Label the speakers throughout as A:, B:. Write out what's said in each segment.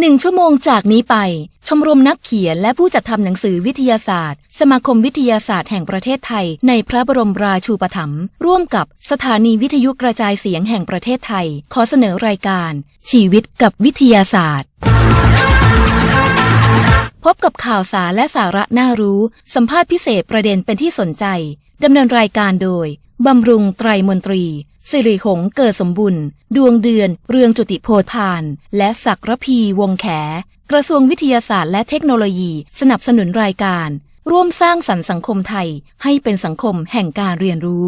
A: หนึ่งชั่วโมงจากนี้ไป ชมรมนักเขียนและผู้จัดทำหนังสือวิทยาศาสตร์ สมาคมวิทยาศาสตร์แห่งประเทศไทย ในพระบรมราชูปถัมภ์ร่วมกับสถานีวิทยุกระจายเสียงแห่งประเทศไทย ขอเสนอรายการ ชีวิตกับวิทยาศาสตร์ พบกับข่าวสารและสาระน่ารู้ สัมภาษณ์พิเศษประเด็นเป็นที่สนใจดำเนินรายการโดยบำรุงไตรมนตรี สิริหงเกิดสมบุญ ดวงเดือน เรืองจุติโพธพาน และศักรพีวงแข กระทรวงวิทยาศาสตร์และเทคโนโลยี สนับสนุนรายการ ร่วมสร้างสรรค์สังคมไทยให้เป็นสังคมแห่งการเรียนรู้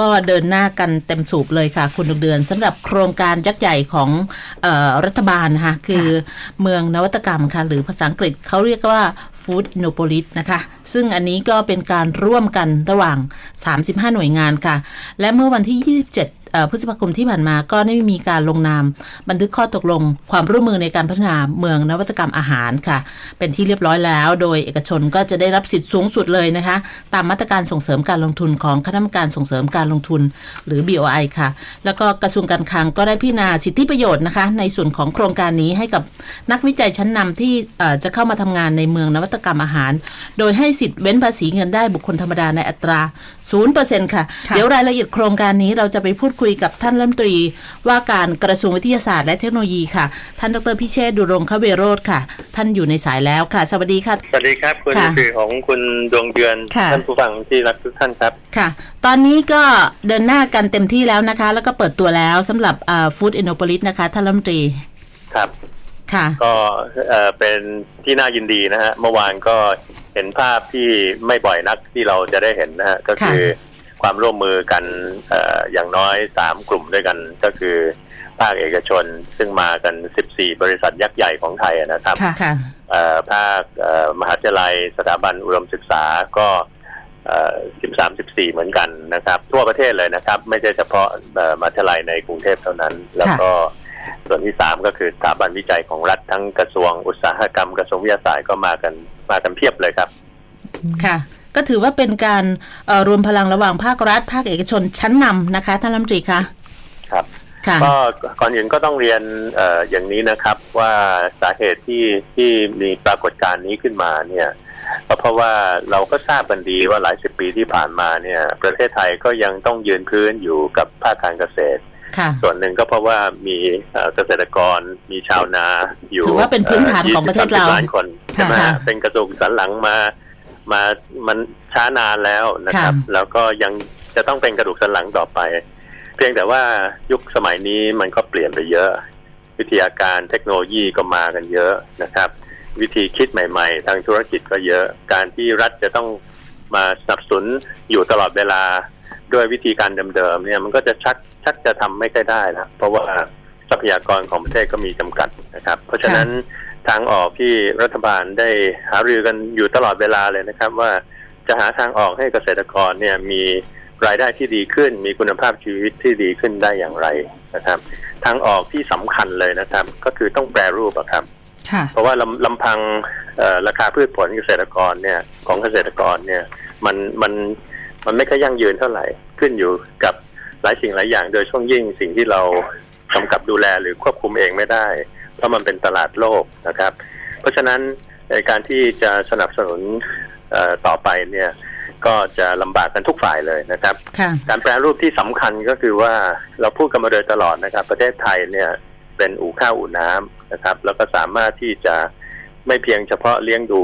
B: ก็เดินหน้ากันเต็มสูบเลยค่ะ คุณดวงเดือนสำหรับโครงการยักษ์ใหญ่ของออรัฐบาลนะคะคือเมืองนวัตกรรมค่ะ หรือภาษาอังกฤษเขาเรียกว่า Food Innopolis นะคะ ซึ่งอันนี้ก็เป็นการร่วมกันระหว่าง 35 หน่วยงานค่ะ และเมื่อวันที่ 27 พฤษภาคมที่ผ่านมาก็ได้มีการลงนาม บันทึกข้อตกลง ความร่วมมือในการพัฒนาเมืองนวัตกรรมอาหารค่ะ เป็นที่เรียบร้อยแล้ว โดยเอกชนก็จะได้รับสิทธิ์สูงสุดเลยนะคะ ตามมาตรการส่งเสริมการลงทุนของคณะกรรมการส่งเสริมการลงทุน หรือ BOI ค่ะ แล้วก็กระทรวงการคลังก็ได้พิจารณาสิทธิประโยชน์นะคะ ในส่วนของโครงการนี้ให้กับนักวิจัยชั้นนำที่จะเข้ามาทำงานในเมืองนวัตกรรมอาหาร โดยให้สิทธิ์เว้นภาษีเงินได้บุคคลธรรมดาในอัตรา0%ค่ะ
A: ค่ะ
B: เดี๋ยวรายละเอียดโครงการนี้เราจะไปพูดคุยกับท่านรัฐมนตรี ว่าการกระทรวงวิทยาศาสตร์และเทคโนโลยีค่ะ ท่านดรพิเชษฐ์ดุรงคเวโรธค่ะ ท่านอยู่ในสายแล้วค่ะ สวัสดีค่ะ
C: สวัสดีครับคุณ
B: ค่ะ
C: สื่อของคุณดวงเดือน
B: ค่ะ
C: ท่านผู้ฟังที่รักทุกท่านครับ
B: ค่ะ ตอนนี้ก็เดินหน้ากันเต็มที่แล้วนะคะ แล้วก็เปิดตัวแล้วสำหรับฟู้ดอินโนโพลิสนะคะ ท่านรัฐมนตรี
C: ครับ
B: ค่ะ
C: ก็เอ่อเป็นที่น่ายินดีนะฮะเมื่อวานก็เห็นภาพที่ไม่บ่อยนักที่เราจะได้เห็นนะฮะก็คือค วามร่วมมือกันเอ่ออย่างน้อยสามกลุ่มด้วยกันก็คือ ภาคเอกชนซึ่งมากัน 14 บริษัทยักษ์ใหญ่ของไทยนะครับ
B: ค่ะค่ะ
C: เอ่อภาคเอ่อมหาวิทยาลัยสถาบันอุดมศึกษาก็สิบสามสิบสี่เหมือนกันนะครับ ทั่วประเทศเลยนะครับ ไม่ใช่เฉพาะเอ่อมหาวิทยาลัยในกรุงเทพเท่านั้น แล้วก็ส่วนที่สามก็คือสถาบันวิจัยของรัฐทั้งกระทรวงอุตสาหกรรมกระทรวงวิทยาศาสตร์ก็มากันมากันเพียบเลยครับ
B: ค่ะ ก็ถือว่าเป็นการเอ่อรวมพลังระหว่างภาครัฐ ภาคเอกชนชั้นนำนะคะท่านรัฐมนตรีคะ
C: ครับ
B: ค่ะ
C: ก็ก่อนอื่นก็ต้องเรียนเอออย่างนี้นะครับว่าสาเหตุที่ที่มีปรากฏการณ์นี้ขึ้นมาเนี่ยก็เพราะว่าเราก็ทราบกันดีว่าหลายสิบปีที่ผ่านมาเนี่ย ประเทศไทยก็ยังต้องยืนพื้นอยู่กับภาคการเกษตร
B: ค่ะ
C: ส่วนหนึ่งก็เพราะว่ามีเอ่อเกษตรกรมีชาวนาอยู่
B: ถือว่าเป็นพื้นฐานของประเทศเรา
C: 20-30ล้านคนใช่ไหม
B: ค่ะ
C: ฮะเป็นกระดูกสันหลังมา มามันช้านานแล้วนะครับ
B: ค่ะ
C: แล้วก็ยังจะต้องเป็นกระดูกสันหลังต่อไป เพียงแต่ว่ายุคสมัยนี้มันก็เปลี่ยนไปเยอะ วิทยาการเทคโนโลยีก็มากันเยอะนะครับ วิธีคิดใหม่ ๆ ทางธุรกิจก็เยอะ การที่รัฐจะต้องมาสนับสนุนอยู่ตลอดเวลาด้วยวิธีการเดิมๆเนี่ยมันก็จะชักชักจะทำไม่ค่อยได้นะเพราะว่าทรัพยากรของประเทศก็มีจำกัดนะครับ เพราะฉะนั้น ทางออกที่รัฐบาลได้หารือกันอยู่ตลอดเวลาเลยนะครับ ว่าจะหาทางออกให้เกษตรกรเนี่ยมีรายได้ที่ดีขึ้น มีคุณภาพชีวิตที่ดีขึ้นได้อย่างไรนะครับ ทางออกที่สำคัญเลยนะครับ ก็คือต้องแปรรูปอะครับ
B: ค่ะ
C: เพราะว่าลำลำพังเอ่อราคาพืชผลเกษตรกรเนี่ยของเกษตรกรเนี่ยมันมันมันไม่ค่อยยั่งยืนเท่าไหร่ขึ้นอยู่กับหลายสิ่งหลายอย่าง โดยช่วงยิ่งสิ่งที่เรากำกับดูแลหรือควบคุมเองไม่ได้ เพราะมันเป็นตลาดโลกนะครับ เพราะฉะนั้นในการที่จะสนับสนุนเอ่อต่อไปเนี่ยก็จะลำบากกันทุกฝ่ายเลยนะครับ
B: ค่ะ
C: การแปรรูปที่สำคัญก็คือว่าเราพูดกันมาโดยตลอดนะครับ ประเทศไทยเนี่ยเป็นอู่ข้าวอู่น้ำนะครับ แล้วก็สามารถที่จะไม่เพียงเฉพาะเลี้ยงดู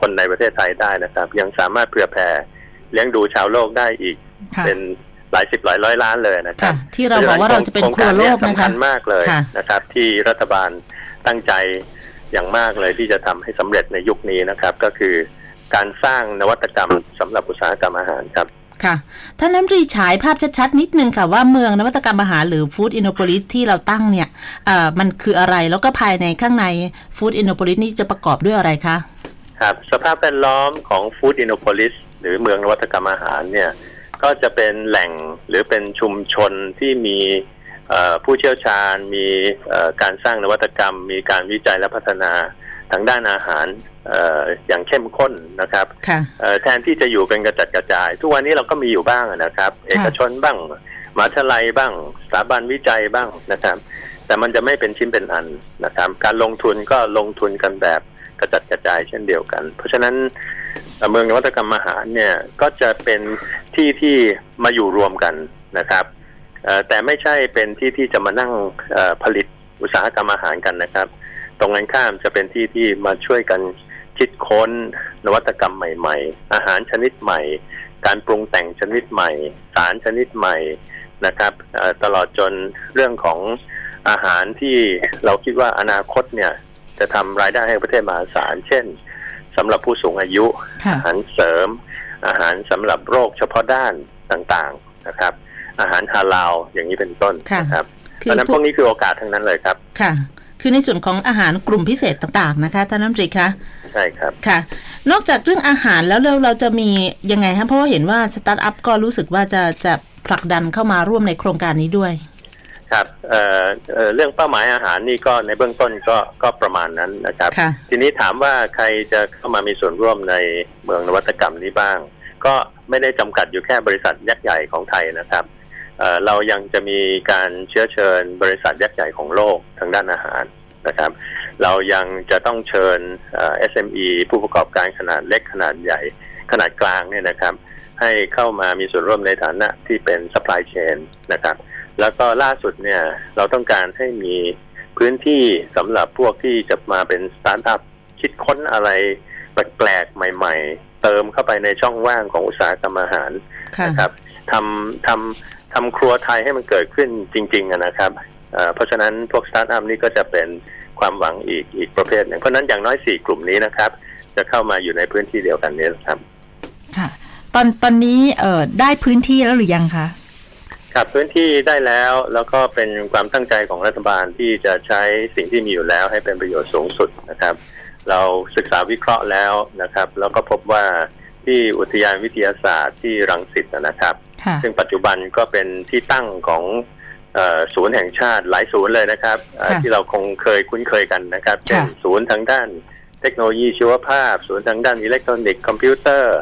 C: คนในประเทศไทยได้นะครับ ยังสามารถเผื่อแผ่เลี้ยงดูชาวโลกได้อีก
B: ค่ะ
C: เป็นหลายสิบหลายร้อยล้านเลยนะครั
B: ค่ะ
C: บ
B: ที่เราบอกว่าเราจะเป็นครัวโลก
C: โครงาร
B: นะ
C: เยสำ
B: คะ
C: คัญมากเลย
B: ค่ะ
C: นะครับ ที่รัฐบาล ตั้งใจอย่างมากเลยที่จะทำให้สำเร็จในยุคนี้นะครับ ก็คือการสร้างนวัตกรรมสำหรับอุตสาหกรรมอาหารครับ
B: ค่ะท่านรัฐมนตรีฉายภาพชัดๆ นิดนึงค่ะว่าเมืองนวัตกรรมอาหารหรือฟู้ดอินโนโพลิสที่เราตั้งเนี่ยเอ่อมันคืออะไรแล้วก็ภายในข้างในฟู้ดอินโนโพลิสนี่จะประกอบด้วยอะไรคะ
C: ครับสภาพแวดล้อมของฟู้ดอินโนโพลิสหรือเมืองนวัตกรรมอาหารเนี่ยก็จะเป็นแหล่งหรือเป็นชุมชนที่มีเอ่อ ผู้เชี่ยวชาญมีเอ่อการสร้างนวัตกรรม มีการวิจัยและพัฒนาทางด้านอาหารเอ่ออย่างเข้มข้นนะครับ
B: ค่ะ
C: เอ่อแทนที่จะอยู่เป็นกระจัดกระจาย ทุกวันนี้เราก็มีอยู่บ้างนะครับ เอกชนบ้างมหาวิทยาลัยบ้างสถาบันวิจัยบ้างนะครับ แต่มันจะไม่เป็นชิ้นเป็นอันนะครับ การลงทุนก็ลงทุนกันแบบกระจัดกระจายเช่นเดียวกัน เพราะฉะนั้นเอ่อเมืองนวัตกรรมอาหารเนี่ยก็จะเป็นที่ที่มาอยู่รวมกันนะครับเอ่อ แต่ไม่ใช่เป็นที่ที่จะมานั่งเอ่อผลิตอุตสาหกรรมอาหารกันนะครับ ตรงกันข้ามจะเป็นที่ที่มาช่วยกันคิดค้นนวัตกรรมใหม่ ๆ อาหารชนิดใหม่ การปรุงแต่งชนิดใหม่ สารชนิดใหม่นะครับเอ่อตลอดจนเรื่องของอาหารที่เราคิดว่าอนาคตเนี่ยจะทำรายได้ให้ประเทศมหาศาล เช่นสำหรับผู้สูงอายุ
B: ค่ะ
C: อาหารเสริม อาหารสำหรับโรคเฉพาะด้านต่างๆนะครับ อาหารฮาลาลอย่างนี้เป็นต้น
B: ค่ะ
C: นะครับ
B: คื
C: เพราะฉะนั้นพวกนี้คือโอกาสทั้งนั้นเลยครับ
B: ค่ะคือในส่วนของอาหารกลุ่มพิเศษต่างๆนะคะท่านน้ำตรีคะ
C: ใช่ครับ
B: ค่ะ นอกจากเรื่องอาหารแล้วเราเราจะมียังไงคะเพราะว่าเห็นว่าสตาร์ทอัพก็รู้สึกว่าจะจะผลักดันเข้ามาร่วมในโครงการนี้ด้วย
C: ครับเอ่อเอ่อเรื่องเป้าหมายอาหารนี่ก็ในเบื้องต้นก็ก็ประมาณนั้นนะครับ
B: ค่ะ
C: ทีนี้ถามว่าใครจะเข้ามามีส่วนร่วมในเมืองนวัตกรรมนี้บ้าง ก็ไม่ได้จำกัดอยู่แค่บริษัทยักษ์ใหญ่ของไทยนะครับ เอ่อเรายังจะมีการเชื้อเชิญบริษัทยักษ์ใหญ่ของโลกทางด้านอาหารนะครับ เรายังจะต้องเชิญเอ่อ SME ผู้ประกอบการขนาดเล็กขนาดใหญ่ขนาดกลางเนี่ยนะครับ ให้เข้ามามีส่วนร่วมในฐานะที่เป็น supply chain นะครับ แล้วก็ล่าสุดเนี่ยเราต้องการให้มีพื้นที่สำหรับพวกที่จะมาเป็นสตาร์ทอัพคิดค้นอะไรแปลกๆใหม่ ๆ เติมเข้าไปในช่องว่างของอุตสาหกรรมอาหาร
B: ค่ะ
C: นะครับทำทำ ทำครัวไทยให้มันเกิดขึ้นจริงๆอะนะครับเอ่อเพราะฉะนั้นพวกสตาร์ทอัพนี่ก็จะเป็นความหวังอีกอีกประเภทหนึ่งเพราะฉะนั้นอย่างน้อยสี่กลุ่มนี้นะครับ จะเข้ามาอยู่ในพื้นที่เดียวกันนี้นะครับ
D: ค่ะ ตอนตอนนี้เอ่อได้พื้นที่แล้วหรือยังคะ
C: ครับพื้นที่ได้แล้วแล้วก็เป็นความตั้งใจของรัฐบาลที่จะใช้สิ่งที่มีอยู่แล้วให้เป็นประโยชน์สูงสุดนะครับ เราศึกษาวิเคราะห์แล้วนะครับ แล้วก็พบว่า ที่อุทยานวิทยาศาสตร์ที่รังสิตนะครับ
D: ค่ะ
C: ซึ่งปัจจุบันก็เป็นที่ตั้งของเออศูนย์แห่งชาติหลายศูนย์เลยนะครับเอ่อ
D: ค่ะ
C: ที่เราคงเคยคุ้นเคยกันนะครับ
D: ค่ะ
C: เช่นศูนย์ทางด้านเทคโนโลยีชีวภาพ ศูนย์ทางด้านอิเล็กทรอนิกส์คอมพิวเตอร์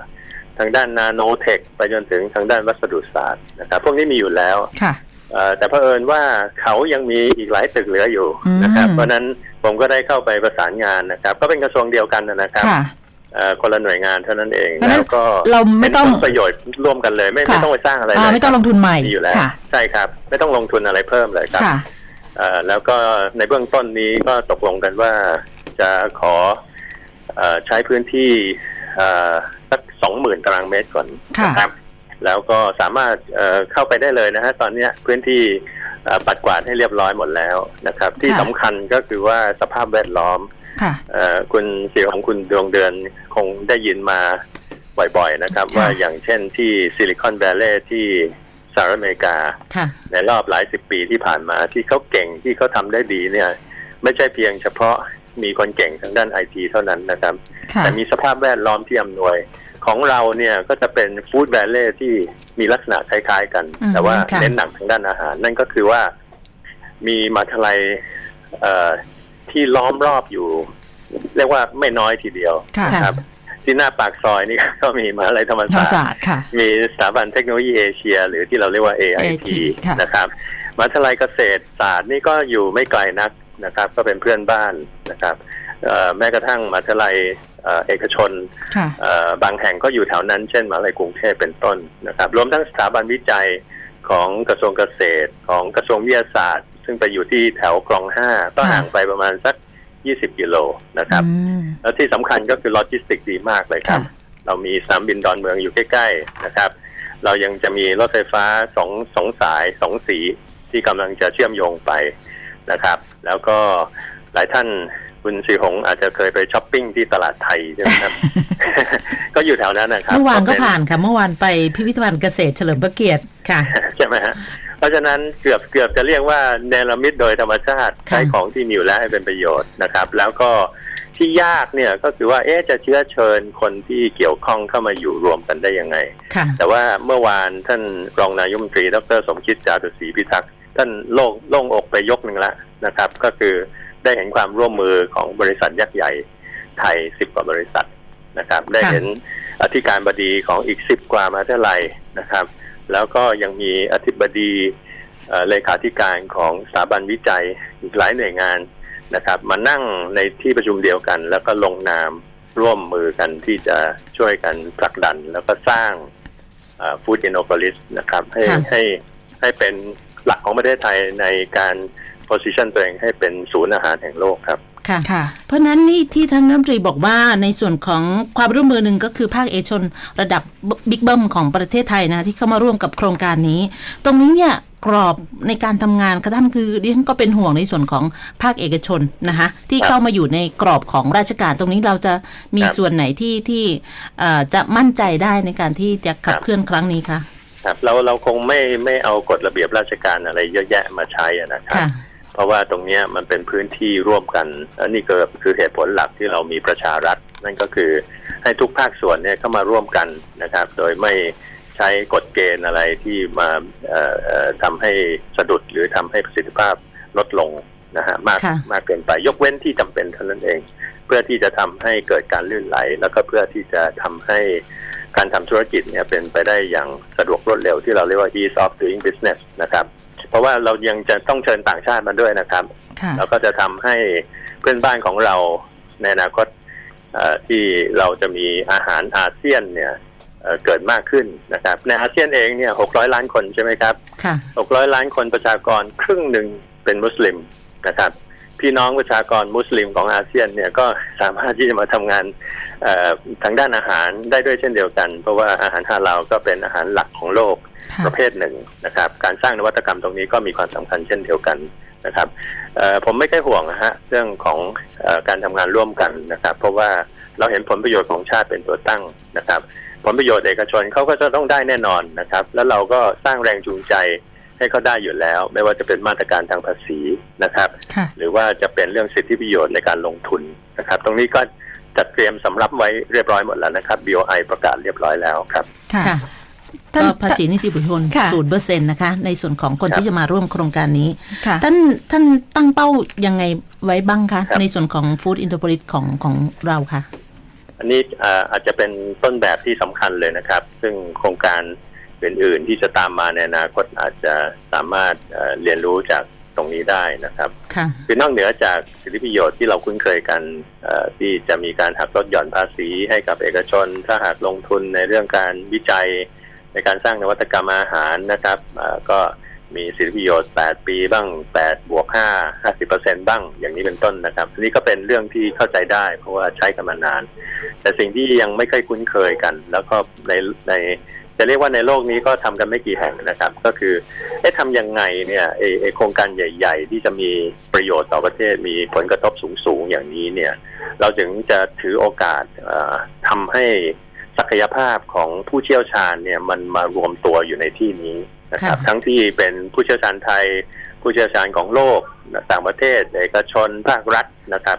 C: ทางด้านนาโนเทคไปจนถึงทางด้านวัสดุศาสตร์นะครับ พวกนี้มีอยู่แล้ว
D: ค่ะ
C: เอ่อแต่เผอิญว่าเขายังมีอีกหลายตึกเหลืออยู่
D: อืม
C: นะครับ เพราะฉะนั้นผมก็ได้เข้าไปประสานงานนะครับ ก็เป็นกระทรวงเดียวกันนะครับ
D: ค่ะ
C: เอ่อคนละหน่วยงานเท่านั้นเอง
D: เพราะฉะนั้น
C: แล้วก็
D: เราไม่ต้อง
C: เป็นผลประโยชน์ร่วมกันเลย ไม่
D: ค่ะ
C: ไม่ต้องไปสร้างอะไร
D: อ่า
C: เลย
D: ไม่ต้องลงทุนใหม่
C: มีอยู่แล้ว
D: ค่ะ
C: ใช่ครับ ไม่ต้องลงทุนอะไรเพิ่มเลยครับ
D: ค่ะ
C: เอ่อแล้วก็ในเบื้องต้นนี้ก็ตกลงกันว่าจะขอเอ่อใช้พื้นที่เอ่อสักสองหมื่นตารางเมตรก่อน
D: ค่ะ
C: นะครับ แล้วก็สามารถเอ่อเข้าไปได้เลยนะฮะตอนเนี้ยพื้นที่เอ่อปัดกวาดให้เรียบร้อยหมดแล้วนะครับ ที่
D: ค่ะ
C: สำคัญก็คือว่าสภาพแวดล้อม
D: ค่ะ
C: เอ่อคุณเสียของคุณดวงเดือนคงได้ยินมาบ่อยๆนะครับ
D: ค่ะ
C: ว่าอย่างเช่นที่ซิลิคอนแวลลย์ที่สหรัฐอเมริกา
B: ค่ะ
C: ในรอบหลายสิบปีที่ผ่านมาที่เขาเก่งที่เขาทำได้ดีเนี่ย ไม่ใช่เพียงเฉพาะมีคนเก่งทางด้านไอทีเท่านั้นนะครับ
D: ค่ะ
C: แต่มีสภาพแวดล้อมที่อำนวยของเราเนี่ยก็จะเป็นฟู้ดแวลเล่ที่มีลักษณะคล้ายๆกัน
B: อืม
C: แต่ว่า
B: ค่ะ
C: เน้นหนักทางด้านอาหาร นั่นก็คือว่ามีมหาวิทยาลัยเอ่อที่ล้อมรอบอยู่ เรียกว่าไม่น้อยทีเดียว
D: ค่ะ
C: นะครับ ที่หน้าปากซอยนี่ก็มีมหาวิทยาลัยธรรม
D: ธรรม
C: ศาสตร์
D: ศาสตร์ค่ะ
C: มีสถาบันเทคโนโลยีเอเชีย หรือที่เราเรียกว่า AIT
D: AIT ค่ะ
C: นะครับมหาวิทยาลัยเกษตรศาสตร์นี่ก็อยู่ไม่ไกลนักนะครับ ก็เป็นเพื่อนบ้านนะครับเอ่อแม้กระทั่งมหาวิทยาลัยเอ่อเอกชน
D: ค่ะ
C: เอ่อบางแห่งก็อยู่แถวนั้นเช่นมหาวิทยาลัยกรุงเทพเป็นต้นนะครับ รวมทั้งสถาบันวิจัยของกระทรวงเกษตรของกระทรวงวิทยาศาสตร์ ซึ่งไปอยู่ที่แถวคลองห้าก็
D: ค่ะ
C: ห่างไปประมาณสัก 20 กิโลนะครับ
D: อืม
C: แล้วที่สำคัญก็คือโลจิสติกดีมากเลยครับ
D: ค่ะ
C: เรามีสนามบินดอนเมืองอยู่ใกล้ ๆ นะครับ เรายังจะมีรถไฟฟ้าสองสองสายสองสีที่กำลังจะเชื่อมโยงไปนะครับ แล้วก็หลายท่านคุณสีหงอาจจะเคยไปช้อปปิ้งที่ตลาดไทยใช่ไหมครับ ก็อยู่แถวนั้นนะครับ
B: เมื่อวานก็
C: เป็
B: ผ่านค่ะ เมื่อวานไปพิพิธภัณฑ์เกษตรเฉลิมพระเกียรติค่ะ
C: ใช่ไหมฮะ เพราะฉะนั้นเกือบเกือบจะเรียกว่าเนรมิตโดยธรรมชาติ
B: ค่ะ
C: ใช้ของที่มีอยู่แล้วให้เป็นประโยชน์นะครับ แล้วก็ที่ยากเนี่ยก็คือว่าเอ๊ะจะเชื้อเชิญคนที่เกี่ยวข้องเข้ามาอยู่รวมกันได้ยังไง
B: ค่ะ
C: แต่ว่าเมื่อวานท่านรองนายกรัฐมนตรี ดร สมคิดจาตุศรีพิทักษ์ท่านโล่งโล่งอกไปยกหนึ่งละนะครับ ก็คือได้เห็นความร่วมมือของบริษัทยักษ์ใหญ่ไทยสิบกว่าบริษัทนะครับ ได้
B: ค่ะ
C: เห็นอธิการบดีของอีกสิบกว่ามหาวิทยาลัยนะครับ แล้วก็ยังมีอธิบดีเอ่อเลขาธิการของสถาบันวิจัยอีกหลายหน่วยงานนะครับ มานั่งในที่ประชุมเดียวกัน แล้วก็ลงนามร่วมมือกันที่จะช่วยกันผลักดัน แล้วก็สร้างฟู้ดอินโนโ l ลิสนะครับ ให้
B: ค่ะ
C: ให้ให้เป็นหลักของประเทศไทยในการ position ตัวเองให้เป็นศูนย์อาหารแห่งโลกครับ
B: ค่ะ
D: ค่ะ
B: เพราะฉะนั้นนี่ที่ท่านรัฐมนตรีบอกว่าในส่วนของความร่วมมือหนึ่งก็คือภาคเอกชนระดับบิ๊กเบิ้มของประเทศไทยนะที่เข้ามาร่วมกับโครงการนี้ ตรงนี้เนี่ยกรอบในการทำงานกระท่านคือดิฉันก็เป็นห่วงในส่วนของภาคเอกชนนะคะที่
C: ครับ
B: เข้ามาอยู่ในกรอบของราชการตรงนี้เราจะมี
C: ครับ
B: ส่วนไหนที่ที่เอ่อจะมั่นใจได้ในการที่จะขับ
C: ครับ
B: เคลื่อนครั้งนี้คะ
C: ครับเราเราคงไม่ไม่เอากฎระเบียบราชการอะไรเยอะแยะมาใช้อะนะครับ
B: ค่ะ
C: เพ ราะว่าตรงเนี้ยมันเป็นพื้นที่ร่วมกันและนี่ก็คือเหตุผลหลักที่เรามีประชารัฐ นั่นก็คือให้ทุกภาคส่วนเนี่ยเข้ามาร่วมกันนะครับ โดยไม่ใช้กฎเกณฑ์อะไรที่มาเอ่อเอ่อทำให้สะดุดหรือทำให้ประสิทธิภาพลดลงนะฮะมาก
B: ค่ะ
C: มากเกินไปยกเว้นที่จำเป็นเท่านั้นเอง เพื่อที่จะทำให้เกิดการลื่นไหล แล้วก็เพื่อที่จะทำให้การทำธุรกิจเนี่ยเป็นไปได้อย่างสะดวกรวดเร็วที่เราเรียกว่า ease of doing business นะครับ เพราะว่าเรายังจะต้องเชิญต่างชาติมาด้วยนะครับ
D: ค่ะ
C: แล้วก็จะทำให้เพื่อนบ้านของเราในอนาคตเอ่อที่เราจะมีอาหารอาเซียนเนี่ยเอ่อเกิดมากขึ้นนะครับ ในอาเซียนเองเนี่ย600ล้านคนใช่ไหมครับ
B: ค่ะ
C: 600 ล้านคนประชากรครึ่งหนึ่งเป็นมุสลิมนะครับ พี่น้องประชากรมุสลิมของอาเซียนเนี่ยก็สามารถที่จะมาทำงานเอ่อทางด้านอาหารได้ด้วยเช่นเดียวกัน เพราะว่าอาหารฮาลาลก็เป็นอาหารหลักของโลก
D: ค่ะ
C: ประเภทหนึ่งนะครับ การสร้างนวัตกรรมตรงนี้ก็มีความสำคัญเช่นเดียวกันนะครับเอ่อผมไม่ค่อยห่วงนะฮะเรื่องของเออการทำงานร่วมกันนะครับ เพราะว่าเราเห็นผลประโยชน์ของชาติเป็นตัวตั้งนะครับ ผลประโยชน์เอกชนเขาก็จะต้องได้แน่นอนนะครับ แล้วเราก็สร้างแรงจูงใจให้เขาได้อยู่แล้ว ไม่ว่าจะเป็นมาตรการทางภาษีนะครับ
D: ค่ะ
C: หรือว่าจะเป็นเรื่องสิทธิประโยชน์ในการลงทุนนะครับ ตรงนี้ก็จัดเตรียมสำรับไว้เรียบร้อยหมดแล้วนะครับ BOI ประกาศเรียบร้อยแล้วครับ
D: ค่ะ
B: ค่ะ
D: ท่าน
B: ก็ภาษีนิติบุคคล
D: ค่ะ
B: ศูนย์เปอร์เซ็นต์นะคะ ในส่วนของคน
C: ครับ
B: ที่จะมาร่วมโครงการนี้
D: ค่ะ
B: ท่านท่านตั้งเป้ายังไงไว้บ้างคะ
C: ครับ
B: ในส่วนของฟู้ดอินเตอร์โพลิสของของเราค่ะ
C: อันนี้อ่าอาจจะเป็นต้นแบบที่สำคัญเลยนะครับ ซึ่งโครงการอื่นๆที่จะตามมาในอนาคตอาจจะสามารถเอ่อเรียนรู้จากตรงนี้ได้นะครับ
B: ค่ะ
C: คือนอกเหนือจากสิทธิประโยชน์ที่เราคุ้นเคยกันเอ่อที่จะมีการหักลดหย่อนภาษีให้กับเอกชน ถ้าหากลงทุนในเรื่องการวิจัย ในการสร้างนวัตกรรมอาหารนะครับก็มีสิทธิประโยชน์ 8 ปีบ้าง 8 บวก 5 50 บ้าง อย่างนี้เป็นต้นนะครับนนี้ก็เป็นเรื่องที่เข้าใจได้ เพราะว่าใช้กันมานาน แต่สิ่งที่ยังไม่ค่อยคุ้นเคยกัน แล้วก็ในในจะเรียกว่าในโลกนี้ก็ทำกันไม่กี่แห่งนะครับ ก็คือเอ๊ะทำยังไงเนี่ยไอ้ไอ้โครงการใหญ่ ๆ ที่จะมีประโยชน์ต่อประเทศมีผลกระทบสูงๆอย่างนี้เนี่ย เราถึงจะถือโอกาสเอ่อทำให้ ศักยภาพของผู้เชี่ยวชาญเนี่ยมันมารวมตัวอยู่ในที่นี้นะครับ
B: ค่ะ
C: ทั้งที่เป็นผู้เชี่ยวชาญไทย ผู้เชี่ยวชาญของโลกต่างประเทศ เอกชนภาครัฐนะครับ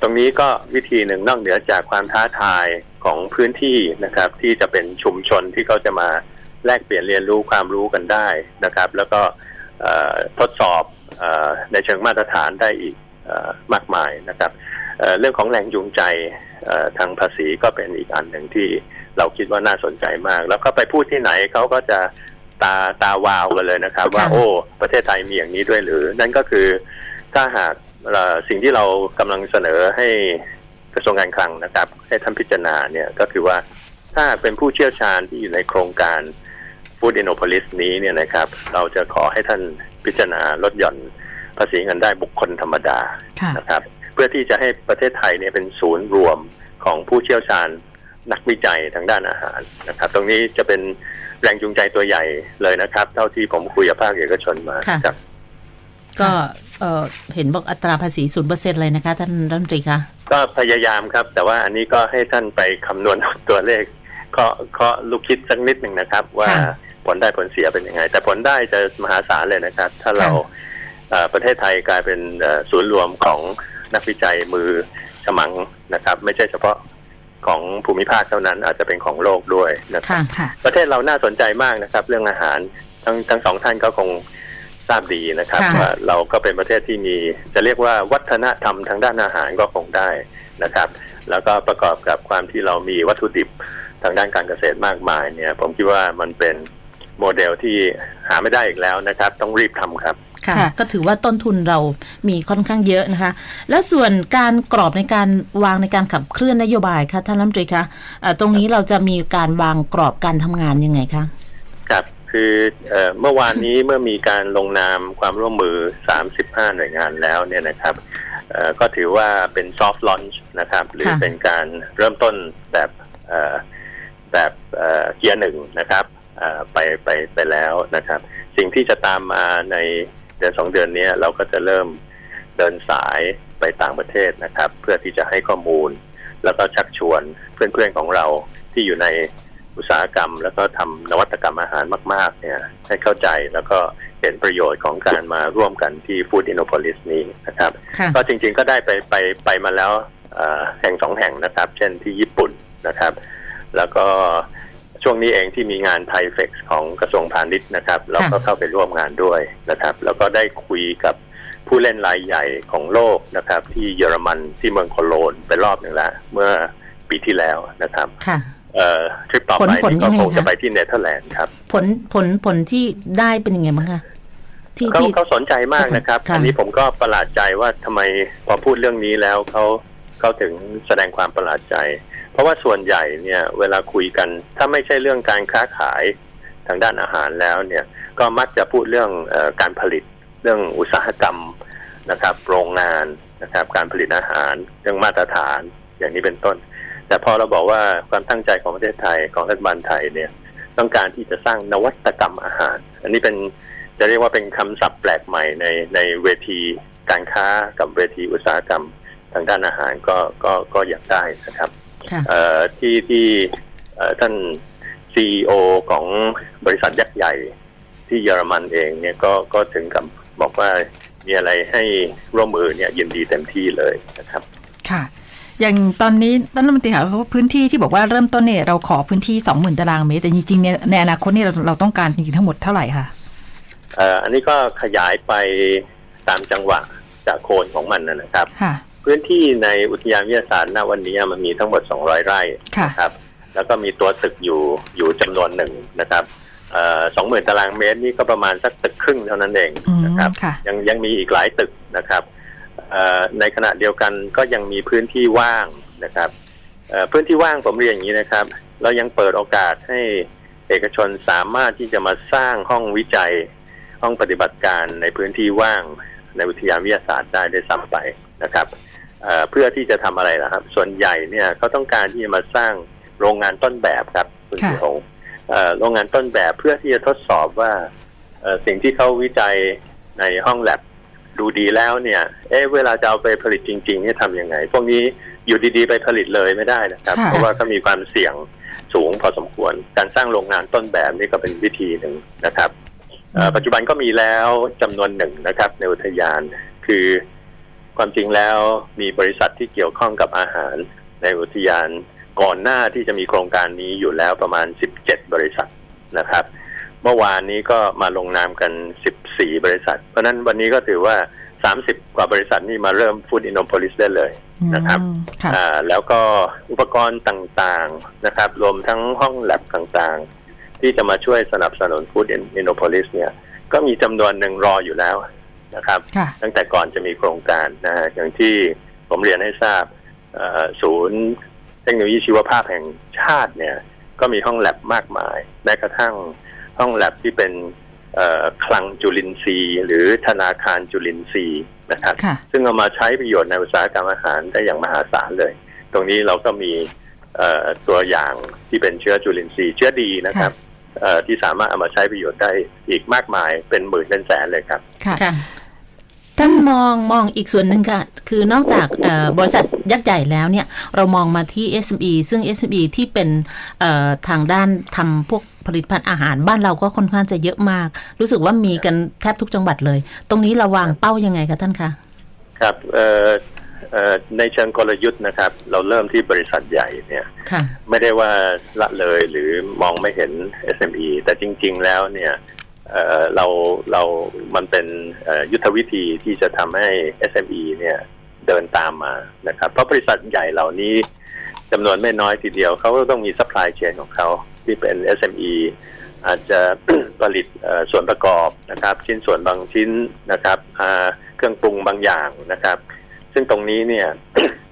C: ตรงนี้ก็วิธีหนึ่งนอกเหนือจากความท้าทายของพื้นที่นะครับ ที่จะเป็นชุมชนที่เขาจะมาแลกเปลี่ยนเรียนรู้ความรู้กันได้นะครับ แล้วก็เอ่อทดสอบเออในเชิงมาตรฐานได้อีกเออมากมายนะครับเอ่อเรื่องของแรงจูงใจเอ่อ ทางภาษีก็เป็นอีกอันหนึ่งที่เราคิดว่าน่าสนใจมาก แล้วก็ไปพูดที่ไหนเขาก็จะตาตาวาวกันเลยนะครับ ว่า
B: ค่ะ
C: โอ้ ประเทศไทยมีอย่างนี้ด้วยหรือ นั่นก็คือถ้าหากเอ่อสิ่งที่เรากำลังเสนอให้กระทรวงการคลังนะครับ ให้ท่านพิจารณาเนี่ยก็คือว่าถ้าเป็นผู้เชี่ยวชาญที่อยู่ในโครงการ Food Innopolis นี้เนี่ยนะครับ เราจะขอให้ท่านพิจารณาลดหย่อนภาษีเงินได้บุคคลธรรมดา
D: ค่ะ
C: นะครับ เพื่อที่จะให้ประเทศไทยเนี่ยเป็นศูนย์รวมของผู้เชี่ยวชาญนักวิจัยทางด้านอาหารนะครับ ตรงนี้จะเป็นแรงจูงใจตัวใหญ่เลยนะครับ เท่าที่ผมคุยกับภาคเอกชนมา
B: ค่ะ
C: ครับ
B: ก็เอ่อเห็นบอกอัตราภาษีศูนย์เปอร์เซ็นต์เลยนะคะ ท่านรัฐมนตรีคะ
C: ก็พยายามครับ แต่ว่าอันนี้ก็ให้ท่านไปคำนวณตัวเลขเคาะเคาะลูกคิดสักนิดหนึ่งนะครับ ว่า
B: ค่ะ
C: ผลได้ผลเสียเป็นยังไง แต่ผลได้จะมหาศาลเลยนะครับ ถ้าเราเอ่อประเทศไทยกลายเป็นเอ่อศูนย์รวมของ นักวิจัยมือฉมังนะครับ ไม่ใช่เฉพาะของภูมิภาคเท่านั้นอาจจะเป็นของโลกด้วยนะครับ
B: ค่ะ
D: ค่ะ
C: ประเทศเราน่าสนใจมากนะครับ เรื่องอาหารทั้งทั้งสองท่านก็คงทราบดีนะครับ
B: ค่ะ
C: ว่าเราก็เป็นประเทศที่มี จะเรียกว่าวัฒนธรรมทางด้านอาหารก็คงได้นะครับ แล้วก็ประกอบกับความที่เรามีวัตถุดิบทางด้านการเกษตรมากมายเนี่ย ผมคิดว่ามันเป็นโมเดลที่หาไม่ได้อีกแล้วนะครับ ต้องรีบทำครับ
B: ค่ะ
D: ค่ะ
B: ก็ถือว่าต้นทุนเรามีค่อนข้างเยอะนะคะ แล้วส่วนการกรอบในการวางในการขับเคลื่อนนโยบายคะท่านรัฐมนตรีคะเอ่อตรงนี้เราจะมีการวางกรอบการทำงานยังไงคะ
C: ครับคือเออเมื่อวานนี้เมื่อมีการลงนามความร่วมมือ 35 หน่วยงานแล้วเนี่ยนะครับเอ่อก็ถือว่าเป็นซอฟต์ลอนช์นะครับ หรือ
B: ค่ะ
C: เป็นการเริ่มต้นแบบเอ่อแบบเอ่อเกียร์หนึ่งนะครับเอ่อไปไปไปแล้วนะครับ สิ่งที่จะตามมาใน เดือนสองเดือนเนี้ยเราก็จะเริ่มเดินสายไปต่างประเทศนะครับ เพื่อที่จะให้ข้อมูล แล้วก็ชักชวนเพื่อนๆของเราที่อยู่ในอุตสาหกรรม แล้วก็ทำนวัตกรรมอาหารมาก ๆ เนี่ย ให้เข้าใจแล้วก็เห็นประโยชน์ของการมาร่วมกันที่ Food Innopolis นี้นะครับ
B: ค่ะ
C: ก็จริงๆก็ได้ไปไปไปมาแล้วเอ่อแห่งสองแห่งนะครับ เช่นที่ญี่ปุ่นนะครับ แล้วก็ ช่วงนี้เองที่มีงานไทเฟกของกระทรวงพาณิชย์นะครับ เราก็เข้าไปร่วมงานด้วยนะครับ แล้วก็ได้คุยกับผู้เล่นรายใหญ่ของโลกนะครับ ที่เยอรมันที่เมืองโคโลนไปรอบหนึ่งแล้วเมื่อปีที่แล้วนะครับ
B: ค่ะ
C: เอ่อทริปต่อ
B: ผล
C: ไป
B: ผล
C: นี่ก็
B: ยังไง
C: คงจะ
B: คะ
C: ไปที่เนเธอร์แลนด์ครับ
B: ผลผลผลที่ได้เป็นยังไงบ้างคะที่
C: เขา
B: ที่
C: เขาสนใจมากนะครับ
B: ค่ะ
C: อันนี้ผมก็ประหลาดใจว่าทำไมพอพูดเรื่องนี้แล้วเขาเขาถึงแสดงความประหลาดใจ เพราะว่าส่วนใหญ่เนี่ยเวลาคุยกันถ้าไม่ใช่เรื่องการค้าขายทางด้านอาหารแล้วเนี่ยก็มักจะพูดเรื่องอการผลิตเรื่องอุตสาหกรรมนะครับ โรงงานนะครับการผลิตอาหารเรื่องมาตรฐานอย่างนี้เป็นต้น แต่พอเราบอกว่าความตั้งใจของประเทศไทยของรัฐบาลไทยเนี่ยต้องการที่จะสร้างนวัตกรรมอาหาร อันนี้เป็นจะเรียกว่าเป็นคำศัพท์แปลกใหม่ในในเวทีการค้ากับเวทีอุตสาหกรรมทางด้านอาหารก็ก็ก็อยากได้นะครับ ที่ที่เอ่อท่านซีอของบริษัทยักษ์ใหญ่ ที่เยอรมันเองเนี่ยก็ก็ถึงกับบอกว่ามีอะไรให้ร่วมมือเนี่ยยินดีเต็มที่เลยนะครับ
D: ค่ะ อย่างตอนนี้ท่านรัฐมนตรีค่ะเพราะว่าพื้นที่ที่บอกว่าเริ่มต้นเนี่ยเราขอพื้นที่สองหมื่นตารางเมตร แต่จริงๆเนี่ยในอนาคตเนี่ยเราเราต้องการจริงๆทั้งหมดเท่าไหร่คะ
C: เอ่ออันนี้ก็ขยายไปตามจังหวะจากโคนของมันนะนะครับ
D: ค่ะ
C: พื้นที่ในอุทยานวิทยาศาสตร์ณวันนี้มันมีทั้งหมด 200 ไร่
D: ค่ะ
C: นะครับ แล้วก็มีตัวตึกอยู่อยู่จำนวนหนึ่งนะครับสองหมื่นตารางเมตรนี่ก็ประมาณสักตึกครึ่งเท่านั้นเอง
D: อืม
C: นะครับ
D: ค่ะ
C: ยังยังมีอีกหลายตึกนะครับเอ่อในขณะเดียวกันก็ยังมีพื้นที่ว่างนะครับเอ่อพื้นที่ว่างผมเรียนอย่างนี้นะครับ เรายังเปิดโอกาสให้เอกชนสามารถที่จะมาสร้างห้องวิจัย ห้องปฏิบัติการในพื้นที่ว่างในอุทยานวิทยาศาสตร์ได้ได้วยซ้ำไปนะครับ เอ่อเพื่อที่จะทำอะไรนะครับ ส่วนใหญ่เนี่ยเขาต้องการที่จะมาสร้างโรงงานต้นแบบครับคุณ
D: ค่ะ
C: สิงห์เอ่อโรงงานต้นแบบเพื่อที่จะทดสอบว่าเอ่อสิ่งที่เขาวิจัยในห้องแลบดูดีแล้วเนี่ย เอ๊ะเวลาจะเอาไปผลิตจริงๆเนี่ยทำยังไง พวกนี้อยู่ดีๆไปผลิตเลยไม่ได้นะครับ
D: ค่ะ
C: เพราะว่าก็มีความเสี่ยงสูงพอสมควร การสร้างโรงงานต้นแบบนี่ก็เป็นวิธีหนึ่งนะครับเอ่อปัจจุบันก็มีแล้วจำนวนหนึ่งนะครับ ในอุทยานคือ ความจริงแล้วมีบริษัทที่เกี่ยวข้องกับอาหารในอุทยานก่อนหน้าที่จะมีโครงการนี้อยู่แล้วประมาณ 17 บริษัทนะครับ เมื่อวานนี้ก็มาลงนามกัน 14 บริษัท เพราะฉะนั้นวันนี้ก็ถือว่า 30 กว่าบริษัทนี่มาเริ่ม Food Innopolis ได้เลยนะครับ
D: อืมค่ะ
C: อ่าแล้วก็อุปกรณ์ต่างๆนะครับ รวมทั้งห้องแลบต่างๆ ที่จะมาช่วยสนับสนุน Food Innopolis เนี่ย ก็มีจำนวนหนึ่งรออยู่แล้ว นะครับ
D: ค่ะ
C: ตั้งแต่ก่อนจะมีโครงการนะฮะอย่างที่ผมเรียนให้ทราบเอ่อศูนย์เทคโนโลยีชีวภาพแห่งชาติเนี่ย ก็มีห้องแลบมากมายแม้กระทั่งห้องแลบที่เป็นเอ่อคลังจุลินทรีย์ หรือธนาคารจุลินทรีย์นะครับ
D: ค่ะ
C: ซึ่งเอามาใช้ประโยชน์ในอุตสาหกรรมอาหารได้อย่างมหาศาลเลย ตรงนี้เราก็มีเอ่อตัวอย่างที่เป็นเชื้อจุลินทรีย์เชื้อดีนะครับเอ่อที่สามารถเอามาใช้ประโยชน์ได้อีกมากมายเป็นหมื่นเป็นแสนเลยครับ
D: ค่ะ
B: ค่ะ ท่านมองมองอีกส่วนหนึ่งค่ะ คือนอกจากเอ่อบริษัทยักษ์ใหญ่แล้วเนี่ย เรามองมาที่ SME ซึ่ง SME ที่เป็นเอ่อทางด้านทำพวกผลิตภัณฑ์อาหารบ้านเราก็ค่อนข้างจะเยอะมาก รู้สึกว่ามีกันแทบทุกจังหวัดเลย ตรงนี้เราวางเป้ายังไงคะท่านคะ
C: ครับเอ่อเอ่อในเชิงกลยุทธ์นะครับ เราเริ่มที่บริษัทใหญ่เนี่ย
B: ค่ะ
C: ไม่ได้ว่าละเลยหรือมองไม่เห็น SME แต่จริง ๆ แล้วเนี่ย เราเรามันเป็นยุทธวิธีที่จะทำให้ SME เนี่ยเดินตามมานะครับ เพราะบริษัทใหญ่เหล่านี้จำนวนไม่น้อยทีเดียวเขาก็ต้องมี supply chain ของเขาที่เป็น SME อาจจะผลิตส่วนประกอบนะครับ ชิ้นส่วนบางชิ้นนะครับเครื่องปรุงบางอย่างนะครับ ซึ่งตรงนี้เนี่ย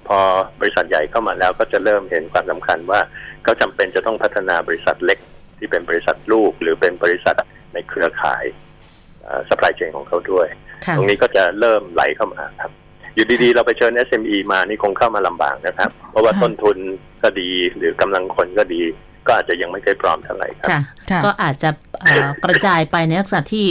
C: พอบริษัทใหญ่เข้ามาแล้วก็จะเริ่มเห็นความสำคัญว่าเขาจำเป็นจะต้องพัฒนาบริษัทเล็กที่เป็นบริษัทลูก หรือเป็นบริษัท ในเครือข่ายเอ่อ supply chain ของเขาด้วย
B: ค่ะ
C: ตรงนี้ก็จะเริ่มไหลเข้ามาครับ อยู่ดีๆ เราไปเชิญ SME มานี่คงเข้ามาลำบากนะครับ เพราะว่า
D: ค่ะ
C: ต้นทุนก็ดีหรือกำลังคนก็ดีก็อาจจะยังไม่เคยพร้อมเท่าไหร่ครับ
B: ค่ะ
D: ค่ะ
B: ก็อาจจะเอ่อกระจายไปในลักษณะที่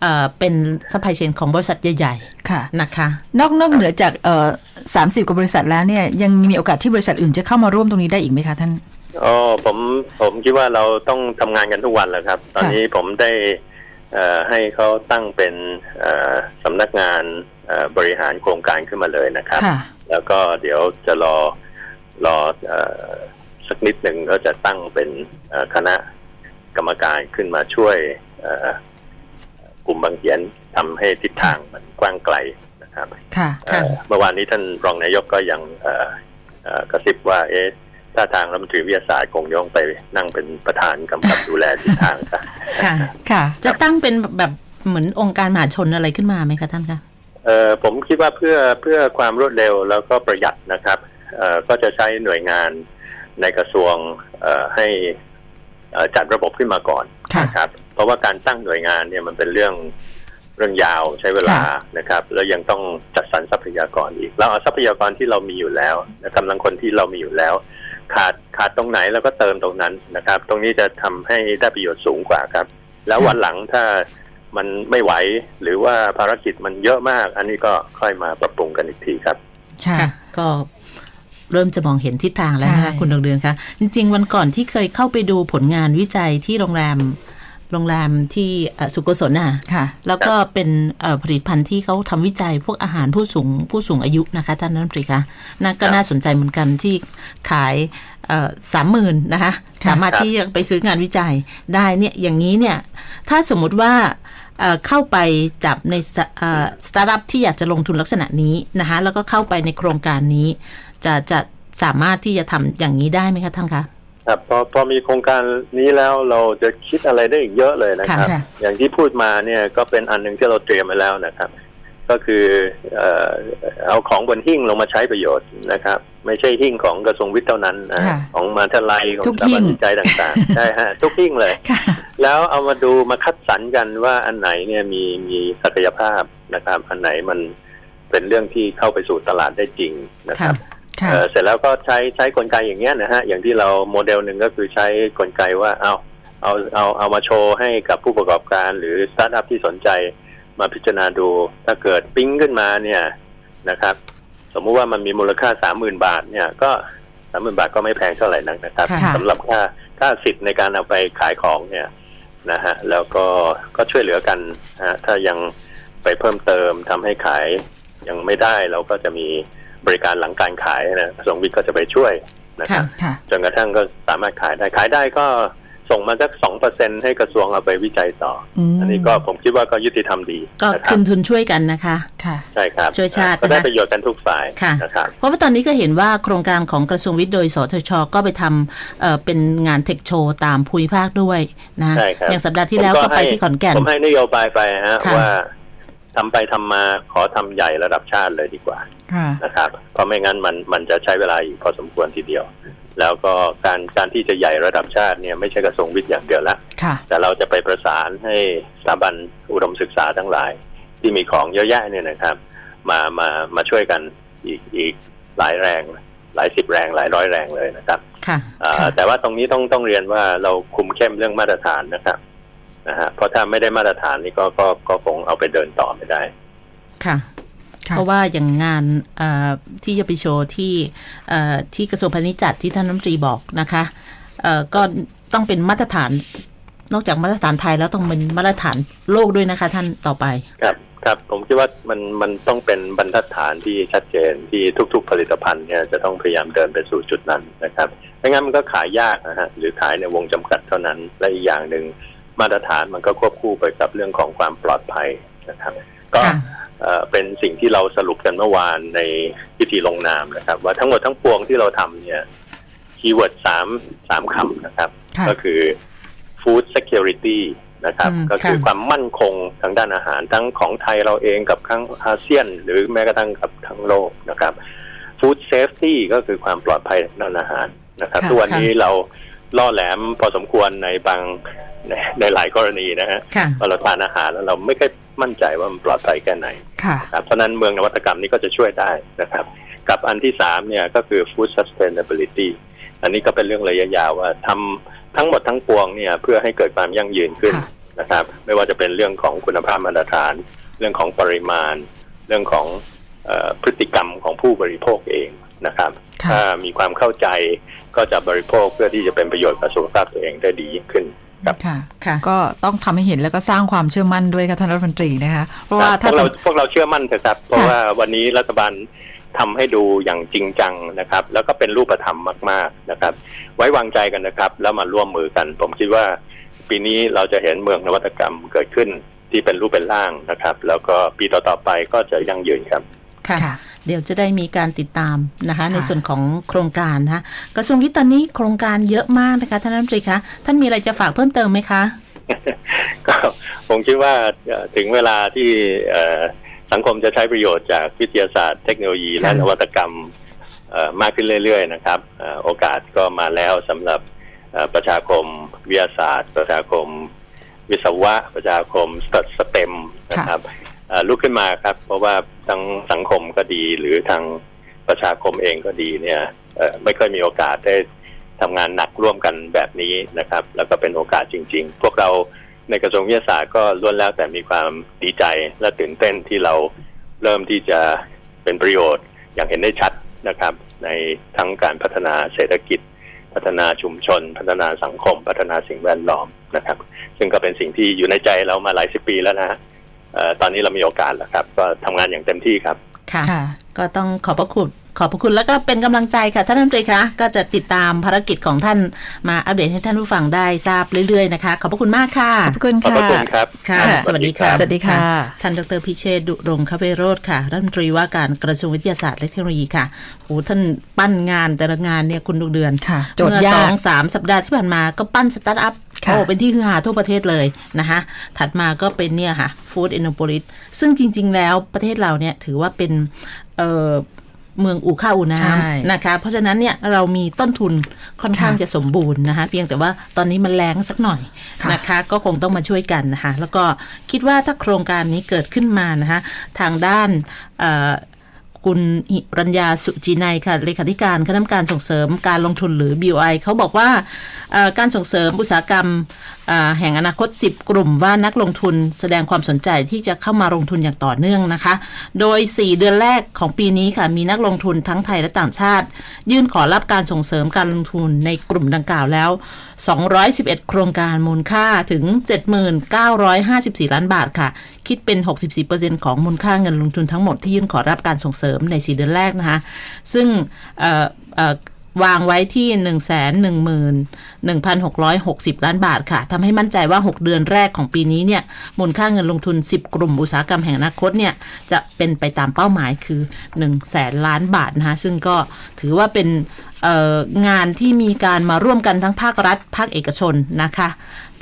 B: เอ่อเป็นซัพพลายเชนของบริษัทใหญ่
D: ค่ะ
B: ๆนะคะ
D: นอกนอกเหนือจากเอ่อสามสิบกว่าบริษัทแล้วเนี่ยยังมีโอกาสที่บริษัทอื่นจะเข้ามาร่วมตรงนี้ได้อีกไหมคะท่าน
C: อ๋อผมผมคิดว่าเราต้องทำงานกันทุกวันแหละครับ ตอนนี้ผมได้เอ่อให้เขาตั้งเป็นเอ่อสำนักงานเอ่อบริหารโครงการขึ้นมาเลยนะครับ
D: ค่ะ
C: แล้วก็เดี๋ยวจะรอรอเอ่อสักนิดหนึ่งก็จะตั้งเป็นเอ่อคณะกรรมการขึ้นมาช่วยเอ่อกลุ่มบางเขียนทำให้ทิศทางมันกว้างไกลนะครับ
D: ค่ะ
C: เอ่อเมื่อวานนี้ท่านรองนายกก็ยังเอ่อเอ่อกระซิบว่าเอ๊ะ ถ้าทางรัฐมนตรีวิทยาศาสตร์คงย่องไปนั่งเป็นประธานกำกับดูแลทิศทางครับ
B: ค่ะ
D: ค่ะ
B: จะตั้งเป็นแบบเหมือนองค์การมหาชนอะไรขึ้นมาไหมคะท่านคะ
C: เอ่อผมคิดว่าเพื่อเพื่อความรวดเร็วแล้วก็ประหยัดนะครับเอ่อก็จะใช้หน่วยงานในกระทรวงเอ่อให้เอ่อจัดระบบขึ้นมาก่อน
D: ค่ะ
C: นะครับ เพราะว่าการตั้งหน่วยงานเนี่ยมันเป็นเรื่องเรื่องยาวใช้เวลา
D: ค่ะ
C: นะครับ แล้วยังต้องจัดสรรทรัพยากรอีก เราเอาทรัพยากรที่เรามีอยู่แล้วกำลังคนที่เรามีอยู่แล้ว ขาดขาดตรงไหนแล้วก็เติมตรงนั้นนะครับ ตรงนี้จะทำให้ได้ประโยชน์สูงกว่าครับ แล้ววันหลังถ้ามันไม่ไหวหรือว่าภารกิจมันเยอะมาก อันนี้ก็ค่อยมาปรับปรุงกันอีกทีครับ
D: ค่ะ
B: ค่ะก็เริ่มจะมองเห็นทิศทางแล้วนะคะ
D: ใช่
B: คุณดวงเดือนคะจริง ๆ วันก่อนที่เคยเข้าไปดูผลงานวิจัยที่โรงแรม โรงแรมที่เอ่อสุโกศลน่ะ
D: ค่ะ
B: แล้วก็เป็นเอ่อผลิตภัณฑ์ที่เขาทำวิจัยพวกอาหารผู้สูงผู้สูงอายุนะคะท่านรัฐมนตรีคะน่าก็
C: ครับ
B: น่าสนใจเหมือนกันที่ขายสามหมื่นนะคะ
D: ค่ะ
B: สามารถ
C: ครับ
B: ที่จะไปซื้องานวิจัยได้เนี่ยอย่างนี้เนี่ย ถ้าสมมุติว่าเอ่อเข้าไปจับในสเอ่อสตาร์ทอัพที่อยากจะลงทุนลักษณะนี้นะคะแล้วก็เข้าไปในโครงการนี้ จะจะสามารถที่จะทำอย่างนี้ได้ไหมคะท่านคะ
C: ครับพอพอมีโครงการนี้แล้วเราจะคิดอะไรได้อีกเยอะเลยนะครับ
D: ค่ะ
C: อย่างที่พูดมาเนี่ยก็เป็นอันหนึ่งที่เราเตรียมไว้แล้วนะครับ ก็คือเอ่อเอาของบนหิ้งลงมาใช้ประโยชน์นะครับ ไม่ใช่หิ้งของกระทรวงวิทย์เท่านั้นนะ
D: ค่ะ
C: ของมหาวิทยาลัยของ
D: ทุก
C: สถา
D: หิ้
C: บัน
D: ง
C: วิจัยต่างๆ ใช่ฮะทุกหิ้งเลย
D: ค่ะ
C: แล้วเอามาดูมาคัดสรรกันว่าอันไหนเนี่ยมีมีศักยภาพนะครับ อันไหนมันเป็นเรื่องที่เข้าไปสู่ตลาดได้จริงนะครับ
D: ค่ะ
C: เอ่อเสร็จแล้วก็ใช้ใช้กลไกอย่างเงี้ยนะฮะอย่างที่เราโมเดลหนึ่งก็คือใช้กลไกว่าเอาเอาเอาเอามาโชว์ให้กับผู้ประกอบการหรือสตาร์ทอัพที่สนใจมาพิจารณาดู ถ้าเกิดปิ้งขึ้นมาเนี่ยนะครับ สมมุติว่ามันมีมูลค่าสามหมื่นบาทเนี่ยก็สามหมื่นบาทก็ไม่แพงเท่าไหร่นักนะครับ
B: ค่ะ
C: สำหรับค่าค่าสิทธิ์ในการเอาไปขายของเนี่ยนะฮะแล้วก็ก็ช่วยเหลือกันฮะถ้ายังไปเพิ่มเติมทำให้ขายยังไม่ได้เราก็จะมี บริการหลังการขายนะกระทรวงวิทย์ก็จะไปช่วยนะครับ
D: ค่ะ
C: จนกระทั่งก็สามารถขายได้ขายได้ก็ส่งมาสักสองเปอร์เซ็นให้กระทรวงเอาไปวิจัยต่ออ
D: ม
C: อันนี้ก็ผมคิดว่าก็ยุติธรรมดี
B: ก็
C: นะครั
B: คื
C: บ
B: นทุนช่วยกันนะคะ
D: ค่ะ
C: ใช่ครับ
B: ช่วยชาติ
C: ก็ได้
B: นะคะ
C: ประโยชน์กันทุกฝ่าย
B: ค่ะ
C: นะครับ
B: เพราะว่าตอนนี้ก็เห็นว่าโครงการของกระทรวงวิทย์โดยสทช ก็ไปทำเอ่อเป็นงานเทคโชว์ตามภูมิภาคด้วยนะ
C: ใช่ครับ
B: อย่างสัปดาห์ที่แล้ว
C: ผม
B: ก็ไป
C: ให้
B: ที่ขอนแก่น
C: ผมให้นโยบายไปฮะ
B: ค่ะ
C: ว่า ทำไปทำมาขอทำใหญ่ระดับชาติเลยดีกว่า
D: ค่ะ
C: นะครับ เพราะไม่งั้นมันมันจะใช้เวลาอีกพอสมควรทีเดียว แล้วก็การการที่จะใหญ่ระดับชาติเนี่ยไม่ใช่กระทรวงวิทย์อย่างเดียวละ
D: ค่ะ
C: แต่เราจะไปประสานให้สถาบันอุดมศึกษาทั้งหลาย ที่มีของเยอะแยะเนี่ยนะครับ มามามาช่วยกันอีกอีกหลายแรง หลายสิบแรงหลายร้อยแรงเลยนะครับ
B: ค่ะ
C: อ่า
D: ค่ะ
C: แต่ว่าตรงนี้ต้องต้องเรียนว่าเราคุมเข้มเรื่องมาตรฐานนะครับ นะฮะเพราะถ้าไม่ได้มาตรฐานนี่ก็ก็ก็คงเอาไปเดินต่อไม่ได้
B: ค่ะ
D: ค่ะ
B: เพราะว่าอย่างงานเอ่อที่จะไปโชว์ที่เอ่อที่กระทรวงพาณิชย์จัดที่ท่านรัฐมนตรีบอกนะคะเอ่อก็ต้องเป็นมาตรฐานนอกจากมาตรฐานไทยแล้วต้องเป็นมาตรฐานโลกด้วยนะคะ ท่านต่อไป
C: ครับครับผมคิดว่ามันมันต้องเป็นบรรทัดฐานที่ชัดเจนที่ทุก ๆ ผลิตภัณฑ์เนี่ยจะต้องพยายามเดินไปสู่จุดนั้นนะครับไม่งั้นมันก็ขายยากนะฮะหรือขายในวงจำกัดเท่านั้นและอีกอย่างหนึ่ง มาตรฐานมันก็ควบคู่ไปกับเรื่องของความปลอดภัยนะครับ ก็
B: ค่ะ
C: เอ่อเป็นสิ่งที่เราสรุปกันเมื่อวานในพิธีลงนามนะครับ ว่าทั้งหมดทั้งปวงที่เราทำเนี่ยคีย์เวิร์ดสามสามคำนะครับ
D: ค่ะ
C: ก็คือ food security นะครับ
B: อืม
C: ก็คือ
B: ค่ะ
C: ความมั่นคงทางด้านอาหารทั้งของไทยเราเองกับทั้งอาเซียน หรือแม้กระทั่งกับทั้งโลกนะครับ food safety ก็คือความปลอดภัยด้านอาหารนะครับ
D: ค่ะ
C: ทุกวันนี้เรา ล่อแหลมพอสมควรในบางในในหลายกรณีนะฮะ
B: ค่ะ
C: พอเราทานอาหารแล้วเราไม่ค่อยมั่นใจว่ามันปลอดภัยแค่ไหน
D: ค่ะ
C: ครับเพราะฉะนั้นเมืองนวัตกรรมนี้ก็จะช่วยได้นะครับ กับอันที่สามเนี่ยก็คือ food sustainability อันนี้ก็เป็นเรื่องระยะยาวว่าทำทั้งหมดทั้งปวงเนี่ยเพื่อให้เกิดความยั่งยืนขึ้น
D: ค่ะ
C: นะครับ ไม่ว่าจะเป็นเรื่องของคุณภาพมาตรฐาน เรื่องของปริมาณ เรื่องของเออพฤติกรรมของผู้บริโภคเอง นะครับ
D: ค่ะ
C: ถ้ามีความเข้าใจก็จะบริโภคเพื่อที่จะเป็นประโยชน์กับสุขภาพตัวเองได้ดียิ่งขึ้นครับ
D: ค่ะ
B: ค่ะ
D: ก็ต้องทำให้เห็นแล้วก็สร้างความเชื่อมั่นด้วยค่ะท่านรัฐมนตรีนะคะเพราะว่า
C: พ
D: ถ้าว
C: กเรา
D: ทำ
C: พวกเราเชื่อมั่นเถอะครับ เพราะ
D: ค่ะ
C: ว่าวันนี้รัฐบาลทำให้ดูอย่างจริงจังนะครับ แล้วก็เป็นรูปธรรมมาก ๆนะครับ ไว้วางใจกันนะครับ แล้วมาร่วมมือกัน ผมคิดว่า ปีนี้เราจะเห็นเมืองนวัตกรรมเกิดขึ้นที่เป็นรูปเป็นร่างนะครับ แล้วก็ปีต่อๆไปก็จะยั่งยืนครับ
B: ค่ะ
D: ค่ะ
B: เดี๋ยวจะได้มีการติดตามนะคะ
D: ค่ะ
B: ในส่วนของโครงการนะคะกระทรวงวิทย์ตอนนี้โครงการเยอะมากนะคะท่านรัฐมนตรีคะท่านมีอะไรจะฝากเพิ่มเติมไหมคะ
C: ก็ผมคิดว่าเอ่อถึงเวลาที่เอ่อสังคมจะใช้ประโยชน์จากวิทยาศาสตร์เทคโนโลยีและ
D: ค่ะ
C: นวัตกรรมเอ่อมากขึ้นเรื่อยๆนะครับเอ่อโอกาสก็มาแล้วสำหรับเอ่อประชาคมวิทยาศาสตร์ ประชาคมวิศวะ ประชาคมสเต็มนะครับเอ่อ ลุกขึ้นมาครับ เพราะว่าทั้งสังคมก็ดีหรือทางประชาคมเองก็ดีเนี่ยไม่ค่อยมีโอกาสได้ทำงานหนักร่วมกันแบบนี้นะครับ แล้วก็เป็นโอกาสจริง ๆ พวกเราในกระทรวงวิทยาศาสตร์ก็ล้วนแล้วแต่มีความดีใจและตื่นเต้นที่เราเริ่มที่จะเป็นประโยชน์อย่างเห็นได้ชัดนะครับ ในทั้งการพัฒนาเศรษฐกิจ พัฒนาชุมชน พัฒนาสังคม พัฒนาสิ่งแวดล้อมนะครับ ซึ่งก็เป็นสิ่งที่อยู่ในใจเรามาหลายสิบปีแล้วนะ ตอนนี้เรามีโอกาสแล้วครับ ก็ทำงานอย่างเต็มที่ครับ
B: ค่ะ
D: ค่ะ
B: ก็ต้องขอบพระคุณขอบพระคุณแล้วก็เป็นกำลังใจค่ะ ท่านรัฐมนตรีคะก็จะติดตามภารกิจของท่านมาอัปเดตให้ท่านผู้ฟังได้ทราบเรื่อยๆนะคะ ขอบพระคุณมากค่ะ
D: ขอบคุณ
C: ขอบ
D: ค่ะ
C: พระคุณครับ
B: ค่ะ
C: รับ
B: สวัสดีค่ะ
D: สวัสดีค่ะ
B: ท่านดรพิเชษฐ์ดุรงคเวโรธค่ะรัฐมนตรีว่าการกระทรวงวิทยาศาสตร์และเทคโนโลยีค่ะโอ้ท่านปั้นงานแต่ละงานเนี่ยคุณดูเดือน
D: ค่ะโจท
B: เมื่
D: ย์
B: อยาสอกงสามสัปดาห์ที่ผ่านมาก็ปั้นสตาร์ทอัพ
D: ค่ะ
B: โอ้เป็นที่ฮือฮาทั่วประเทศเลยนะคะถัดมาก็เป็นเนี่ยค่ะฟู้ดอินโนโปลิสซึ่งจริง ๆ แล้วประเทศเราเนี่ยถือว่าเป็นเอ่อเมืองอู่ข้าวอู่น้
D: ใช่ำ
B: นะคะ เพราะฉะนั้นเนี่ยเรามีต้นทุนค่อนข้าง
D: ค่ะ
B: จะสมบูรณ์นะคะ เพียงแต่ว่าตอนนี้มันแรงสักหน่อย
D: ค่ะ
B: นะคะ ก็คงต้องมาช่วยกันนะคะ แล้วก็คิดว่าถ้าโครงการนี้เกิดขึ้นมานะคะ ทางด้านเอ่อ คุณหิรัญญาสุจีนัยค่ะเลขาธิการคณะกรรมการส่งเสริมการลงทุนหรือ BOI เขาบอกว่าการส่งเสริมอุตสาหกรรม แห่งอนาคต 10 กลุ่มว่านักลงทุนแสดงความสนใจที่จะเข้ามาลงทุนอย่างต่อเนื่องนะคะ โดย 4 เดือนแรกของปีนี้ค่ะ มีนักลงทุนทั้งไทยและต่างชาติ ยื่นขอรับการส่งเสริมการลงทุนในกลุ่มดังกล่าวแล้ว 211 โครงการมูลค่าถึง 79,54 ล้านบาทค่ะ คิดเป็น 64%ของมูลค่าเงินลงทุนทั้งหมดที่ยื่นขอรับการส่งเสริมใน 4 เดือนแรกนะคะ ซึ่ง วางไว้ที่1 1 1 6 6 0 ล้านบาทค่ะทำให้มั่นใจว่า 6 เดือนแรกของปีนี้เนี่ยมูลค่าเงินลงทุน 10 กลุ่มอุตสาหกรรมแห่งอนาคตเนี่ยจะเป็นไปตามเป้าหมายคือ1 0 0 0แสนล้านบาทนะคะซึ่งก็ถือว่าเป็นงานที่มีการมาร่วมกันทั้งภาครัฐ ภาคเอกชนนะคะ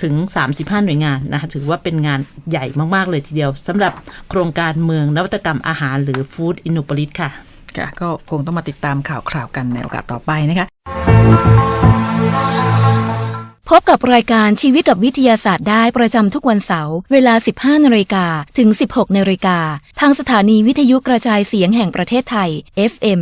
B: ถึง 35 หน่วยงานนะคะถือว่าเป็นงานใหญ่มาก ๆ เลยทีเดียวสำหรับโครงการเมืองนวัตกรรมอาหารหรือ Food Innopolis ค่ะ
D: ค่ะก็คงต้องมาติดตามข่าวคราวกันในโอกาสต่อไปนะคะ
A: พบกับรายการชีวิตกับวิทยาศาสตร์ได้ประจำทุกวันเสาร์เวลา 15นาฬิกาถึง 16นาฬิกาทางสถานีวิทยุกระจายเสียงแห่งประเทศไทย FM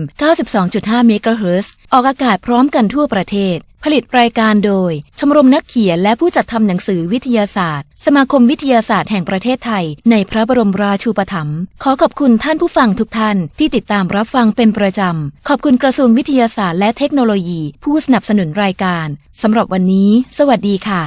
A: 92.5 MHz ออกอากาศพร้อมกันทั่วประเทศ ผลิตรายการโดย ชมรมนักเขียนและผู้จัดทำหนังสือวิทยาศาสตร์ สมาคมวิทยาศาสตร์แห่งประเทศไทย ในพระบรมราชูปถัมภ์ขอขอบคุณท่านผู้ฟังทุกท่านที่ติดตามรับฟังเป็นประจำ ขอบคุณกระทรวงวิทยาศาสตร์และเทคโนโลยี ผู้สนับสนุนรายการสำหรับวันนี้ สวัสดีค่ะ